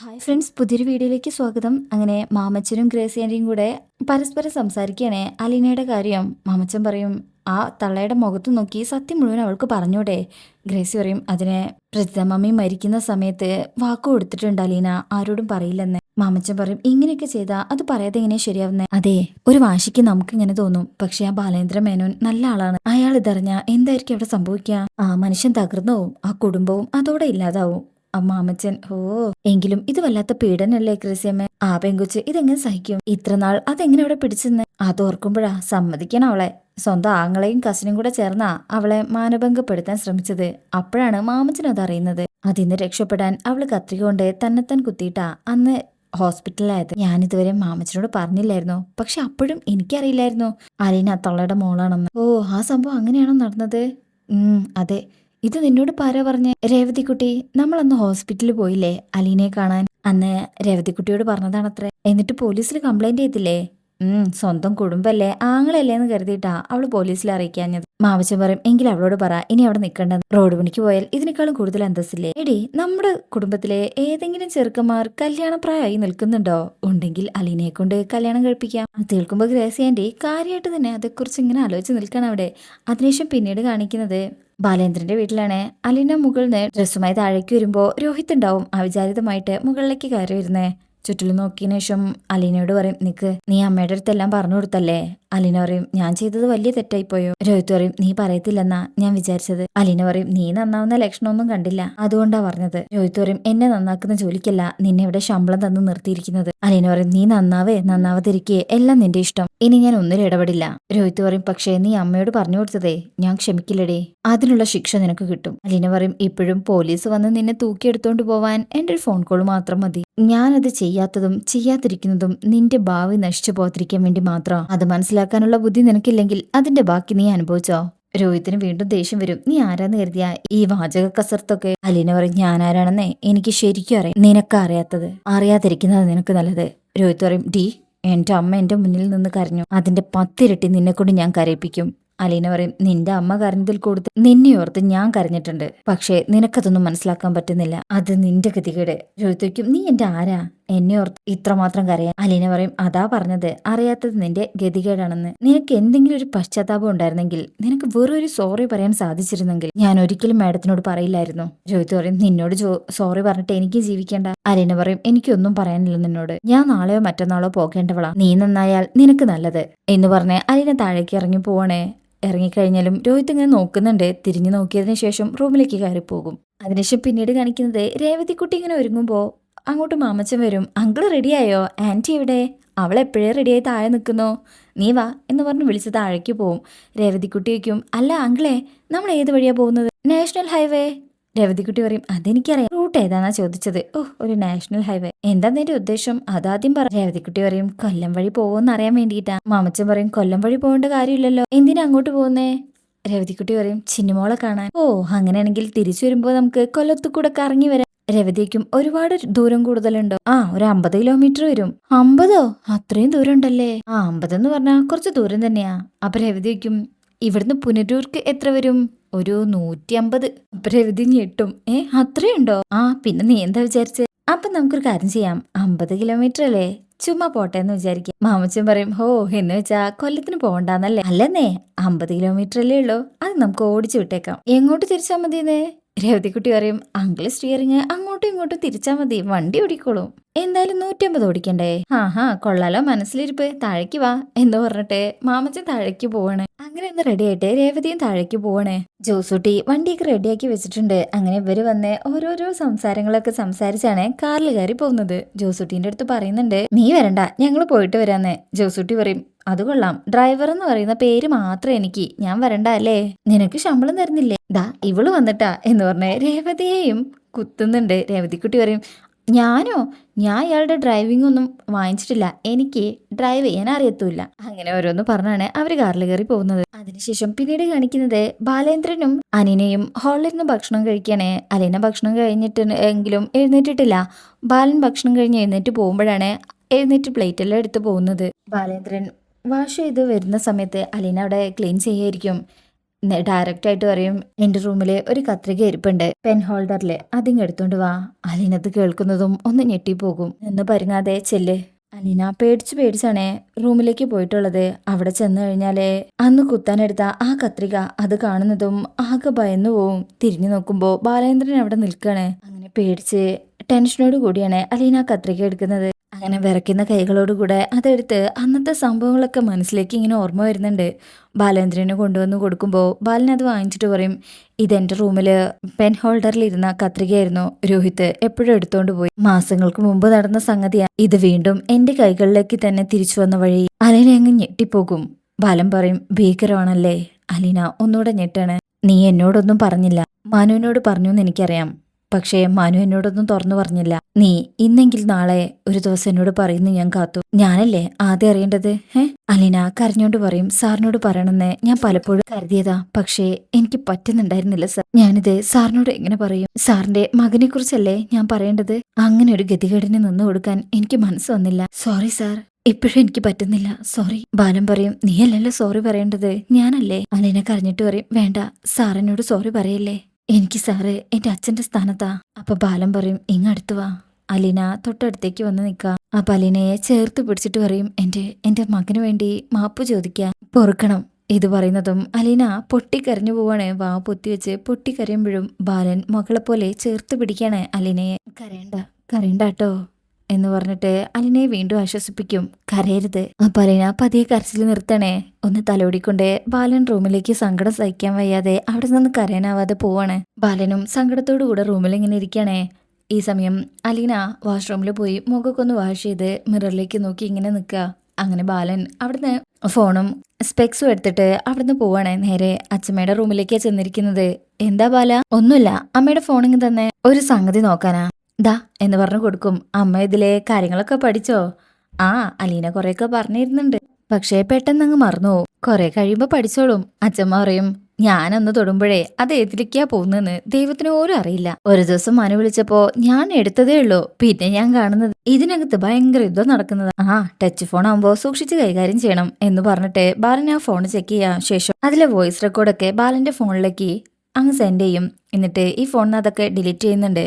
Hi friends പുതിയൊരു വീഡിയോയിലേക്ക് സ്വാഗതം. അങ്ങനെ മാമച്ചനും ഗ്രേസി കൂടെ പരസ്പരം സംസാരിക്കുകയാണേ. അലീനയുടെ കാര്യം മാമച്ചൻ പറയും ആ തള്ളയുടെ മുഖത്ത് നോക്കി സത്യം മുഴുവൻ അവൾക്ക് പറഞ്ഞൂടെ? ഗ്രേസി പറയും അതിനെ പ്രജിത മമ്മി മരിക്കുന്ന സമയത്ത് വാക്ക് കൊടുത്തിട്ടുണ്ട് അലീന. ആരോടും പറയില്ലെന്ന്. മാമച്ചൻ പറയും ഇങ്ങനെയൊക്കെ ചെയ്താൽ അത് പറയാതെ എങ്ങനെ ശരിയാവുന്നേ? അതെ ഒരു വാശിക്ക് നമുക്ക് ഇങ്ങനെ തോന്നും. പക്ഷെ ആ ബാലേന്ദ്ര മേനോൻ നല്ല ആളാണ്. അയാൾ ഇതറിഞ്ഞ എന്തായിരിക്കും അവിടെ സംഭവിക്കുക? ആ മനുഷ്യൻ തകർന്നു ആ കുടുംബവും അതോടെ ഇല്ലാതാവും. അമ്മാമച്ചൻ ഓ എങ്കിലും ഇത് വല്ലാത്ത പീഡനല്ലേ ക്രിസ്യമ്മ ആ പെങ്കുച്ച് ഇതെങ്ങനെ സഹിക്കും? ഇത്ര നാൾ അതെങ്ങനെ അവിടെ പിടിച്ചെന്ന്? അതോർക്കുമ്പോഴാ സമ്മതിക്കണം അവളെ. സ്വന്തം ആങ്ങളെയും കസിനും കൂടെ ചേർന്നാ അവളെ മാനഭംഗപ്പെടുത്താൻ ശ്രമിച്ചത്. അപ്പോഴാണ് മാമച്ചൻ അതറിയുന്നത് അതിന്ന് രക്ഷപ്പെടാൻ അവൾ കത്രിക കൊണ്ട് തന്നെത്താൻ കുത്തിയിട്ടാ അന്ന് ഹോസ്പിറ്റലിലായത്. ഇതുവരെ മാമച്ചനോട് പറഞ്ഞില്ലായിരുന്നു. പക്ഷെ അപ്പോഴും എനിക്കറിയില്ലായിരുന്നു. അലീന തള്ളയുടെ മോളാണെന്ന്. ഓ ആ സംഭവം അങ്ങനെയാണോ നടന്നത്? ഉം അതെ. ഇത് നിന്നോട് പാര പറഞ്ഞ് രേവതിക്കുട്ടി നമ്മൾ അന്ന് ഹോസ്പിറ്റലിൽ പോയില്ലേ അലീനയെ കാണാൻ? അന്ന് രേവതിക്കുട്ടിയോട് പറഞ്ഞതാണത്രേ. എന്നിട്ട് പോലീസിൽ കംപ്ലൈന്റ് ചെയ്തില്ലേ? ഉം സ്വന്തം കുടുംബല്ലേ? ആങ്ങളല്ലേ എന്ന് കരുതിയിട്ടാ അവൾ പോലീസിൽ അറിയിക്കാഞ്ഞത്. മാവച്ചൻ പറയും എങ്കിൽ അവളോട് പറ ഇനി അവിടെ നിൽക്കേണ്ടത് റോഡ് പണിക്ക് പോയാൽ ഇതിനേക്കാളും കൂടുതൽ അന്തസ്സില്ലേ? എടി നമ്മുടെ കുടുംബത്തിലെ ഏതെങ്കിലും ചെറുക്കന്മാർ കല്യാണപ്രായമായി നിൽക്കുന്നുണ്ടോ? ഉണ്ടെങ്കിൽ അലീനയെ കൊണ്ട് കല്യാണം കഴിപ്പിക്കാം. അത് കേൾക്കുമ്പോൾ ഗ്രേസി കാര്യമായിട്ട് തന്നെ അതേക്കുറിച്ച് ഇങ്ങനെ ആലോചിച്ച് നിൽക്കണം അവിടെ. അതിനുശേഷം പിന്നീട് കാണിക്കുന്നത് ബാലേന്ദ്രന്റെ വീട്ടിലാണ്. അലീന മുകളിൽ നിന്ന് ഡ്രസ്സുമായി താഴേക്ക് വരുമ്പോൾ രോഹിത് ഉണ്ടാവും അവിചാരിതമായിട്ട് മുകളിലേക്ക് കയറി വരുന്നേ. ചുറ്റിലും നോക്കിയതിനു ശേഷം അലീനയോട് പറയും നിക്ക് നീ അമ്മയുടെ അടുത്തെല്ലാം പറഞ്ഞു കൊടുത്തല്ലേ? അലീന പറയും ഞാൻ ചെയ്തത് വലിയ തെറ്റായിപ്പോയോ? രോഹിത് പറയും നീ പറയത്തില്ലെന്നാ ഞാൻ വിചാരിച്ചത്. അലീന പറയും നീ നന്നാവുന്ന ലക്ഷണമൊന്നും കണ്ടില്ല അതുകൊണ്ടാ പറഞ്ഞത്. രോഹിത് പറയും എന്നെ നന്നാക്കുന്ന ജോലിക്കല്ല നിന്നെ ഇവിടെ ശമ്പളം തന്ന് നിർത്തിയിരിക്കുന്നത്. അലീന പറയും നീ നന്നാവേ നന്നാവാതിരിക്കേ എല്ലാം നിന്റെ ഇഷ്ടം ഇനി ഞാൻ ഒന്നിലും ഇടപെടില്ല. രോഹിത് പറയും പക്ഷേ നീ അമ്മയോട് പറഞ്ഞു കൊടുത്തതേ ഞാൻ ക്ഷമിക്കില്ലടേ അതിനുള്ള ശിക്ഷ നിനക്ക് കിട്ടും. അലീന പറയും ഇപ്പോഴും പോലീസ് വന്ന് നിന്നെ തൂക്കിയെടുത്തോണ്ട് പോവാൻ എന്റെ ഒരു ഫോൺ കോൾ മാത്രം മതി ഞാനത് ചെയ്യാത്തതും ചെയ്യാതിരിക്കുന്നതും നിന്റെ ഭാവി നശിച്ചു പോകാതിരിക്കാൻ വേണ്ടി മാത്രം അത് മനസ്സിലാക്കാനുള്ള ബുദ്ധി നിനക്കില്ലെങ്കിൽ അതിന്റെ ബാക്കി നീ അനുഭവിച്ചോ. രോഹിത്തിന് വീണ്ടും ദേഷ്യം വരും. നീ ആരാന്ന് കരുതിയ? ഈ വാചക കസർത്തൊക്കെ അലീന പറയും. ഞാൻ ആരാണെന്നേ? എനിക്ക് ശരിക്കും അറിയാം. നിനക്ക് അറിയാത്തത് അറിയാതിരിക്കുന്നത് നിനക്ക് നല്ലത്. രോഹിത് പറയും. ഡി എന്റെ അമ്മ എന്റെ മുന്നിൽ നിന്ന് കരഞ്ഞു. അതിന്റെ പത്തിരട്ടി നിന്നെക്കൊണ്ട് ഞാൻ കരയിപ്പിക്കും. അലീന പറയും. നിന്റെ അമ്മ കരഞ്ഞതിൽ കൂടുതൽ നിന്നെ ഓർത്ത് ഞാൻ കരഞ്ഞിട്ടുണ്ട്. പക്ഷേ നിനക്കതൊന്നും മനസ്സിലാക്കാൻ പറ്റുന്നില്ല. അത് നിന്റെ ഗതികേട്. രോഹിതയ്ക്കും നീ എന്റെ ആരാ? എന്നെ ഓർത്ത് ഇത്രമാത്രം കരയാൻ അലീന പറയും അതാ പറഞ്ഞത് അറിയാത്തത് നിന്റെ ഗതികേടാണെന്ന്. നിനക്ക് എന്തെങ്കിലും ഒരു പശ്ചാത്താപം ഉണ്ടായിരുന്നെങ്കിൽ നിനക്ക് വെറൊരു സോറി പറയാൻ സാധിച്ചിരുന്നെങ്കിൽ ഞാൻ ഒരിക്കലും മാഡത്തിനോട് പറയില്ലായിരുന്നു. രോഹിത് പറയും നിന്നോട് സോറി പറഞ്ഞിട്ട് എനിക്ക് ജീവിക്കേണ്ട. അലീന പറയും എനിക്കൊന്നും പറയാനില്ല നിന്നോട്. ഞാൻ നാളെയോ മറ്റന്നാളോ പോകേണ്ടവളാ. നീ നന്നായാൽ നിനക്ക് നല്ലത്. എന്ന് പറഞ്ഞ് അലീന താഴേക്ക് ഇറങ്ങി പോവണേ. ഇറങ്ങിക്കഴിഞ്ഞാലും രോഹിത് ഇങ്ങനെ നോക്കുന്നുണ്ട്. തിരിഞ്ഞു നോക്കിയതിനു ശേഷം റൂമിലേക്ക് കയറി പോകും അതിനുശേഷം പിന്നീട് കാണിക്കുന്നത് രേവതിക്കുട്ടി ഇങ്ങനെ ഒരുങ്ങുമ്പോൾ അങ്ങോട്ട് മാമച്ചൻ വരും. അങ്കിൾ റെഡിയായോ? ആന്റി എവിടെ? അവൾ എപ്പോഴേ റെഡിയായി താഴെ നിൽക്കുന്നു? നീ വാ എന്ന് പറഞ്ഞ് വിളിച്ച് താഴേക്ക് പോവും. രേവതിക്കുട്ടി വയ്ക്കും അല്ല അങ്കിളെ നമ്മൾ ഏത് വഴിയാ പോകുന്നത്? National highway. രേവതിക്കുട്ടി പറയും അതെനിക്കറിയാം. റൂട്ട് ഏതാണാ ചോദിച്ചത്? ഓ ഒരു നാഷണൽ ഹൈവേ. എന്താ നിന്റെ ഉദ്ദേശം? അതാദ്യം പറ. രേവതിക്കുട്ടി പറയും കൊല്ലം വഴി പോകുമെന്ന് അറിയാൻ വേണ്ടിയിട്ടാ. മാമച്ചൻ പറയും കൊല്ലം വഴി പോകേണ്ട കാര്യമില്ലല്ലോ. എന്തിനാ അങ്ങോട്ട് പോകുന്നേ? രേവതിക്കുട്ടി പറയും ചിന്നുമോളെ കാണാൻ. ഓ അങ്ങനെയാണെങ്കിൽ തിരിച്ചു വരുമ്പോൾ നമുക്ക് കൊല്ലത്തു കൂടെ കറങ്ങി വരാം. രവതിക്കും ഒരുപാട് ദൂരം കൂടുതലുണ്ടോ. ആ ഒരു അമ്പത് കിലോമീറ്റർ വരും. അമ്പതോ? അത്രയും ദൂരം ഉണ്ടല്ലേ ആ അമ്പത് എന്ന് പറഞ്ഞാൽ കുറച്ച് ദൂരം തന്നെയാ. അപ്പൊ രവതിക്കും ഇവിടുന്ന് പുനരൂർക്ക് എത്ര വരും? ഒരു നൂറ്റി അമ്പത് രവതി ഞെട്ടും ഏ അത്രയുണ്ടോ? ആ പിന്നെ നീ എന്താ വിചാരിച്ചേ? അപ്പൊ നമുക്കൊരു കാര്യം ചെയ്യാം. അമ്പത് കിലോമീറ്റർ അല്ലേ? ചുമ്മാ പോട്ടെ എന്ന് വിചാരിക്കാം. മാമച്ചൻ പറയും ഹോ എന്ന് വെച്ചാ കൊല്ലത്തിന് പോകണ്ടെന്നല്ലേ അല്ലെന്നേ അമ്പത് കിലോമീറ്റർ അല്ലേ ഉള്ളൂ. അത് നമുക്ക് ഓടിച്ചു വിട്ടേക്കാം. എങ്ങോട്ട് തിരിച്ചാൽ മതിയെന്നേ? രവതിക്കുട്ടി പറയും അങ്കിൾ സ്റ്റിയറിങ് അങ്ങോട്ടും ഇങ്ങോട്ടും തിരിച്ചാൽ മതി വണ്ടി ഓടിക്കോളും. എന്തായാലും നൂറ്റമ്പത് ഓടിക്കണ്ടേ? ആ ഹാ കൊള്ളാലോ മനസ്സിലിരിപ്പ് താഴേക്ക് വാ. എന്ന് പറഞ്ഞിട്ട് മാമച്ചൻ താഴേക്ക് പോവാണ്. അങ്ങനെ ഒന്ന് റെഡി ആയിട്ട് രേവതിയും താഴേക്ക് പോവാണ്. ജോസൂട്ടി വണ്ടിയൊക്കെ റെഡിയാക്കി വെച്ചിട്ടുണ്ട്. അങ്ങനെ ഇവർ വന്ന് ഓരോരോ സംസാരങ്ങളൊക്കെ സംസാരിച്ചാണ് കാറിൽ കയറി പോകുന്നത്. ജോസൂട്ടിന്റെ അടുത്ത് പറയുന്നുണ്ട് നീ വരണ്ട ഞങ്ങൾ പോയിട്ട് വരാന്ന്. ജോസൂട്ടി പറയും അത് കൊള്ളാം. ഡ്രൈവർ എന്ന് പറയുന്ന പേര് മാത്രം എനിക്ക്. ഞാൻ വരണ്ട അല്ലേ നിനക്ക് ശമ്പളം തരുന്നില്ലേ? ദാ ഇവൾ വന്നിട്ടാ എന്ന് പറഞ്ഞ രേവതിയെയും കുത്തുന്നുണ്ട്. രേവതിക്കുട്ടി പറയും ഞാനോ? ഞാൻ ഇയാളുടെ ഡ്രൈവിംഗ് ഒന്നും വാങ്ങിച്ചിട്ടില്ല. എനിക്ക് ഡ്രൈവ് ചെയ്യാൻ അറിയത്തൂല്ല അങ്ങനെ ഓരോന്ന് പറഞ്ഞാണ് അവർ കാറിൽ കയറി പോകുന്നത്. അതിനുശേഷം പിന്നീട് കാണിക്കുന്നത് ബാലേന്ദ്രനും അനിനെയും ഹാളിൽ നിന്ന് ഭക്ഷണം കഴിക്കാണ്. അലീന ഭക്ഷണം കഴിഞ്ഞിട്ട് എങ്കിലും എഴുന്നേറ്റിട്ടില്ല. ബാലൻ ഭക്ഷണം കഴിഞ്ഞ് എഴുന്നേറ്റ് പോകുമ്പോഴാണ് എഴുന്നേറ്റ് പ്ലേറ്റെല്ലാം എടുത്ത് പോകുന്നത്. ബാലേന്ദ്രൻ വാഷ് ചെയ്ത് വരുന്ന സമയത്ത് അലീന അവിടെ ക്ലീൻ ചെയ്യായിരിക്കും. ഡയറക്റ്റ് ആയിട്ട് പറയും എന്റെ റൂമിൽ ഒരു കത്രിക ഇരിപ്പുണ്ട്. പെൻ ഹോൾഡറിൽ അതിങ്ങ് എടുത്തോണ്ട് വാ. അലീനത് കേൾക്കുന്നതും ഒന്ന് ഞെട്ടിപ്പോകും. എന്ന് പരുങ്ങാതെ ചെല്ല്. അലീന പേടിച്ച് പേടിച്ചാണ് റൂമിലേക്ക് പോയിട്ടുള്ളത്. അവിടെ ചെന്ന് കഴിഞ്ഞാലേ അന്ന് കുത്താനെടുത്ത ആ കത്രിക അത് കാണുന്നതും ആകെ ഭയന്നു പോവും. തിരിഞ്ഞു നോക്കുമ്പോൾ ബാലേന്ദ്രൻ അവിടെ നിൽക്കുകയാണ് അങ്ങനെ പേടിച്ച് ടെൻഷനോട് കൂടിയാണ് അലീന കത്രിക എടുക്കുന്നത്. അങ്ങനെ വിറയ്ക്കുന്ന കൈകളോടുകൂടെ അതെടുത്ത് അന്നത്തെ സംഭവങ്ങളൊക്കെ മനസ്സിലേക്ക് ഇങ്ങനെ ഓർമ്മ വരുന്നുണ്ട്. ബാലേന്ദ്രന് കൊണ്ടുവന്ന് കൊടുക്കുമ്പോൾ ബാലൻ അത് വാങ്ങിച്ചിട്ട് പറയും ഇതെന്റെ റൂമിൽ പെൻ ഹോൾഡറിലിരുന്ന കത്രികയായിരുന്നു രോഹിത് എപ്പോഴും എടുത്തോണ്ട് പോയി. മാസങ്ങൾക്ക് മുമ്പ് നടന്ന സംഗതിയാണ് ഇത് വീണ്ടും എന്റെ കൈകളിലേക്ക് തന്നെ തിരിച്ചു വന്ന വഴി അലീന അങ്ങ് ഞെട്ടിപ്പോകും. ബാലൻ പറയും ഭീകരമാണല്ലേ? അലീന ഒന്നുകൂടെ ഞെട്ടാണ്. നീ എന്നോടൊന്നും പറഞ്ഞില്ല. മനുവിനോട് പറഞ്ഞു എന്ന് എനിക്കറിയാം. പക്ഷേ മനു എന്നോടൊന്നും തുറന്നു പറഞ്ഞില്ല. നീ ഇന്നെങ്കിൽ നാളെ ഒരു ദിവസം എന്നോട് പറയുന്ന ഞാൻ കാത്തു. ഞാനല്ലേ ആദ്യം അറിയേണ്ടത്? ഏ അലീന കരഞ്ഞോണ്ട് പറയും. സാറിനോട് പറയണമെന്ന് ഞാൻ പലപ്പോഴും കരുതിയതാ. പക്ഷേ എനിക്ക് പറ്റുന്നുണ്ടായിരുന്നില്ല സാർ. ഞാനിത് സാറിനോട് എങ്ങനെ പറയും? സാറിന്റെ മകനെ കുറിച്ചല്ലേ ഞാൻ പറയേണ്ടത്? അങ്ങനെ ഒരു ഗതികേടിന് നിന്നു കൊടുക്കാൻ എനിക്ക് മനസ്സ് വന്നില്ല. Sorry sir. ഇപ്പോഴും എനിക്ക് പറ്റുന്നില്ല. സോറി. ബാലൻ പറയും. നീയല്ലല്ലോ സോറി പറയേണ്ടത്? ഞാനല്ലേ? അലീന കരഞ്ഞിട്ട് പറയും. വേണ്ട സാറിനോട് സോറി പറയല്ലേ? എനിക്ക് സാറേ എന്റെ അച്ഛന്റെ സ്ഥാനത്താ. അപ്പൊ ബാലൻ പറയും ഇങ്ങടുത്ത് വാ. അലീന തൊട്ടടുത്തേക്ക് വന്ന് നിൽക്കാം. അപ്പൊ അലീനയെ ചേർത്ത് പിടിച്ചിട്ട് പറയും എന്റെ എന്റെ മകന് വേണ്ടി മാപ്പ് ചോദിക്ക. പൊറുക്കണം. ഇത് പറയുന്നതും അലീന പൊട്ടിക്കരഞ്ഞു പോവാണ്. വാ പൊത്തിവെച്ച് പൊട്ടിക്കരയുമ്പോഴും ബാലൻ മകളെ പോലെ ചേർത്ത് പിടിക്കാണ് അലീനയെ. കരയണ്ട കരയണ്ടാട്ടോ എന്ന് പറഞ്ഞിട്ട് അലിനെ വീണ്ടും ആശ്വസിപ്പിക്കും. കരയരുത്. അപ്പൊ അലീന പതിയെ കരച്ചിൽ നിർത്തണേ. ഒന്ന് തലോടിക്കൊണ്ട് ബാലൻ റൂമിലേക്ക് സങ്കടം സഹിക്കാൻ വയ്യാതെ അവിടെ നിന്ന് കരയാനാവാതെ പോവാണ്. ബാലനും സങ്കടത്തോടു കൂടെ റൂമിൽ ഇങ്ങനെ ഇരിക്കണേ. ഈ സമയം അലീന വാഷ്റൂമിൽ പോയി മുഖമൊക്കെ ഒന്ന് വാഷ് ചെയ്ത് മിററിലേക്ക് നോക്കി ഇങ്ങനെ നിൽക്കുക. അങ്ങനെ ബാലൻ അവിടുന്ന് ഫോണും സ്പെക്സും എടുത്തിട്ട് അവിടുന്ന് പോവാണ്. നേരെ അച്ഛമ്മയുടെ റൂമിലേക്കാണ് ചെന്നിരിക്കുന്നത്. എന്താ ബാല? ഒന്നുമില്ല. അമ്മയുടെ ഫോണിങ് തന്നെ. ഒരു സംഗതി നോക്കാനാ. ദാ എന്ന് പറഞ്ഞു കൊടുക്കും. അമ്മ ഇതിലെ കാര്യങ്ങളൊക്കെ പഠിച്ചോ? ആ അലീന കൊറേയൊക്കെ പറഞ്ഞിരുന്നുണ്ട്. പക്ഷേ പെട്ടെന്ന് അങ്ങ് മറന്നു. കുറെ കഴിയുമ്പോ പഠിച്ചോളും. അച്ഛമ്മ പറയും ഞാനൊന്ന് തൊടുമ്പോഴേ അത് ഏതിലേക്കാ പോകുന്നെന്ന് ദൈവത്തിന് പോലും അറിയില്ല. ഒരു ദിവസം മനു വിളിച്ചപ്പോ ഞാൻ എടുത്തതേ ഉള്ളൂ. പിന്നെ ഞാൻ കാണുന്നത്. ഇതിനകത്ത് ഭയങ്കര യുദ്ധം നടക്കുന്നത്. ആ ടച്ച് ഫോൺ ആവുമ്പോ സൂക്ഷിച്ച് കൈകാര്യം ചെയ്യണം എന്ന് പറഞ്ഞിട്ട് ബാലൻ ആ ഫോൺ ചെക്ക് ചെയ്യാൻ ശേഷം അതിലെ വോയിസ് റെക്കോർഡൊക്കെ ബാലന്റെ ഫോണിലേക്ക് അങ്ങ് സെൻഡ് ചെയ്യും. എന്നിട്ട് ഈ ഫോണിന് അതൊക്കെ ഡിലീറ്റ് ചെയ്യുന്നുണ്ട്.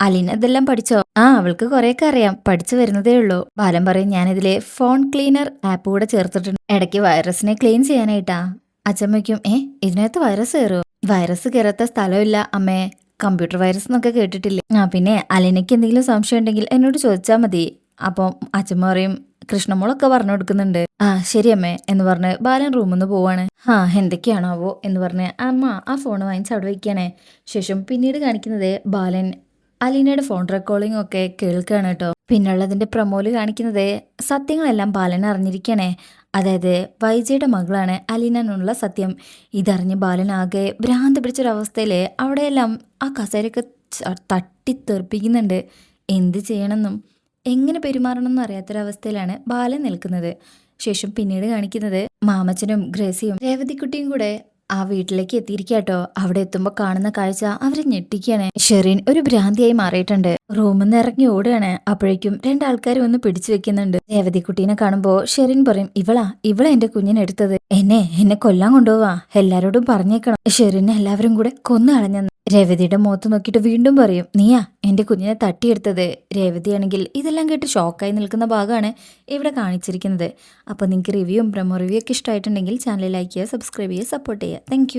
അലീന ഇതെല്ലാം പഠിച്ചോ? ആ അവൾക്ക് കുറെയൊക്കെ അറിയാം. പഠിച്ചു വരുന്നതേ ഉള്ളൂ. ബാലൻ പറയും ഞാനിതിലെ ഫോൺ ക്ലീനർ ആപ്പ് കൂടെ ചേർത്തിട്ടുണ്ട്. ഇടയ്ക്ക് വൈറസിനെ ക്ലീൻ ചെയ്യാനായിട്ടാ. അച്ഛമ്മയ്ക്കും ഏ ഇതിനകത്ത് വൈറസ് കയറുമോ വൈറസ് കയറാത്ത സ്ഥലമില്ല അമ്മേ. കമ്പ്യൂട്ടർ വൈറസ് എന്നൊക്കെ കേട്ടിട്ടില്ലേ? ആ പിന്നെ അലീനയ്ക്ക് എന്തെങ്കിലും സംശയം ഉണ്ടെങ്കിൽ എന്നോട് ചോദിച്ചാൽ മതി. അപ്പം അച്ഛമ്മ പറയും കൃഷ്ണമോളൊക്കെ പറഞ്ഞു കൊടുക്കുന്നുണ്ട്. ആ ശരി അമ്മേ എന്ന് പറഞ്ഞ് ബാലൻ റൂമിൽ നിന്ന് പോവാണ്. ആ എന്തൊക്കെയാണാവോ? എന്ന് പറഞ്ഞ് അമ്മ ആ ഫോൺ വാങ്ങിച്ച് അവിടെ വയ്ക്കുകയാണേ ശേഷം പിന്നീട് കാണിക്കുന്നത് ബാലൻ അലീനയുടെ ഫോൺ റെക്കോർഡിംഗ് ഒക്കെ കേൾക്കുകയാണ് കേട്ടോ. പിന്നുള്ളതിന്റെ പ്രമോൽ കാണിക്കുന്നത് സത്യങ്ങളെല്ലാം ബാലൻ അറിഞ്ഞിരിക്കണേ. അതായത് വൈജയുടെ മകളാണ് അലീനുള്ള സത്യം. ഇതറിഞ്ഞ് ബാലൻ ആകെ ഭ്രാന്ത് പിടിച്ചൊരവസ്ഥയിൽ അവിടെയെല്ലാം ആ കസേരയൊക്കെ തട്ടി തട്ടിത്തെറിപ്പിക്കുന്നുണ്ട്. എന്ത് ചെയ്യണമെന്നും എങ്ങനെ പെരുമാറണമെന്നും അറിയാത്തൊരവസ്ഥയിലാണ് ബാലൻ നിൽക്കുന്നത്. ശേഷം പിന്നീട് കാണിക്കുന്നത് മാമച്ചനും ഗ്രേസിയും രേവതിക്കുട്ടിയും കൂടെ ആ വീട്ടിലേക്ക് എത്തിയിരിക്കാട്ടോ അവിടെ എത്തുമ്പോൾ കാണുന്ന കാഴ്ച അവരെ ഞെട്ടിക്കാണ് ഷെറിൻ ഒരു ഭ്രാന്തിയായി മാറിയിട്ടുണ്ട്. റൂമിൽ നിന്ന് ഇറങ്ങി ഓടുകയാണ്. അപ്പോഴേക്കും രണ്ടാൾക്കാർ ഒന്ന് പിടിച്ചു വെക്കുന്നുണ്ട്. രേവതിക്കുട്ടീനെ കാണുമ്പോൾ ഷെറിൻ പറയും ഇവളാ ഇവളാ എന്റെ കുഞ്ഞിനെ എടുത്തത്. എന്നെ എന്നെ കൊല്ലാൻ കൊണ്ടുപോവാ. എല്ലാരോടും പറഞ്ഞേക്കണം. ഷെറിനെ എല്ലാവരും കൂടെ കൊന്നു കളഞ്ഞെന്ന് രേവതിയുടെ മുഖത്ത് നോക്കിയിട്ട് വീണ്ടും പറയും നീയാ എന്റെ കുഞ്ഞിനെ തട്ടിയെടുത്തത്. രേവതിയാണെങ്കിൽ ഇതെല്ലാം കേട്ട് ഷോക്കായി നിൽക്കുന്ന ഭാഗമാണ് ഇവിടെ കാണിച്ചിരിക്കുന്നത്. അപ്പോൾ നിങ്ങൾക്ക് റിവ്യൂവും പ്രമോ റിവ്യൂ ഒക്കെ ഇഷ്ടമായിട്ടുണ്ടെങ്കിൽ ചാനൽ ലൈക്ക് ചെയ്യുക സബ്സ്ക്രൈബ് ചെയ്യുക സപ്പോർട്ട് ചെയ്യുക. താങ്ക്